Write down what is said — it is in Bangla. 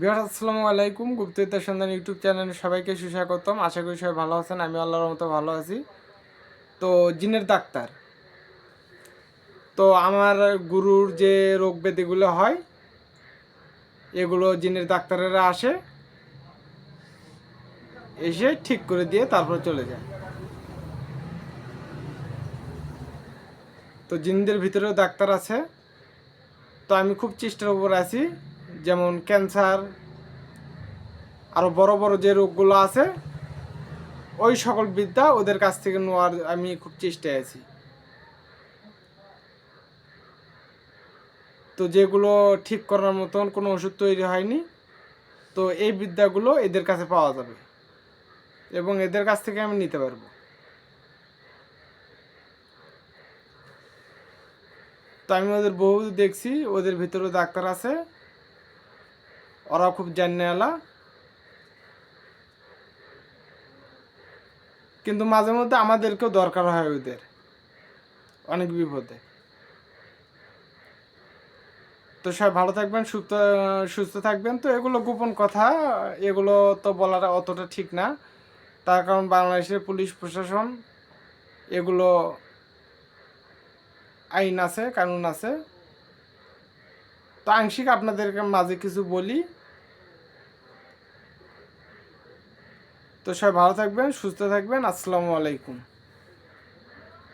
বিহার আসসালামু আলাইকুম। গুপ্তবিদ্যা সন্ধান ইউটিউব চ্যানেলে সবাইকে সুস্বাগতম। আশা করি সবাই ভালো আছেন আমি আল্লাহর মতো ভালো আছি। তো, জিনের ডাক্তার। তো, আমার গুরুর যে রোগ ব্যাধিগুলো হয়, এগুলো জিনের ডাক্তারেরা আসে, এসে ঠিক করে দিয়ে তারপর চলে যায়। তো, জিনদের ভিতরেও ডাক্তার আছে। তো, আমি খুব চেষ্টার উপর আছি। যেমন ক্যান্সার আরও বড় বড় যে রোগগুলো আছে, ওই সকল বিদ্যা ওদের কাছ থেকে নেওয়ার আমি খুব চেষ্টায় আছি। তো যেগুলো ঠিক করার মতন কোনো ওষুধ তৈরি হয়নি, তো এই বিদ্যাগুলো এদের কাছে পাওয়া যাবে এবং এদের কাছ থেকে আমি নিতে পারব। তো আমি ওদের বহু দেখছি, ওদের ভিতরে ডাক্তার আছে ওরা খুব জানেওয়ালা কিন্তু মাঝে মধ্যে আমাদেরকেও দরকার হয় ওদের। অনেক বিপদে। তো সবাই ভালো থাকবেন, সুস্থ সুস্থ থাকবেন। তো এগুলো গোপন কথা, এগুলো তো বলাটা অতটা ঠিক না। তার কারণ বাংলাদেশের পুলিশ, প্রশাসন, এগুলো আইন আছে, কানুন আছে। তো আংশিক আপনাদেরকে মাঝে কিছু বলি। তো সবাই ভালো থাকবেন সুস্থ থাকবেন আসসালামু আলাইকুম।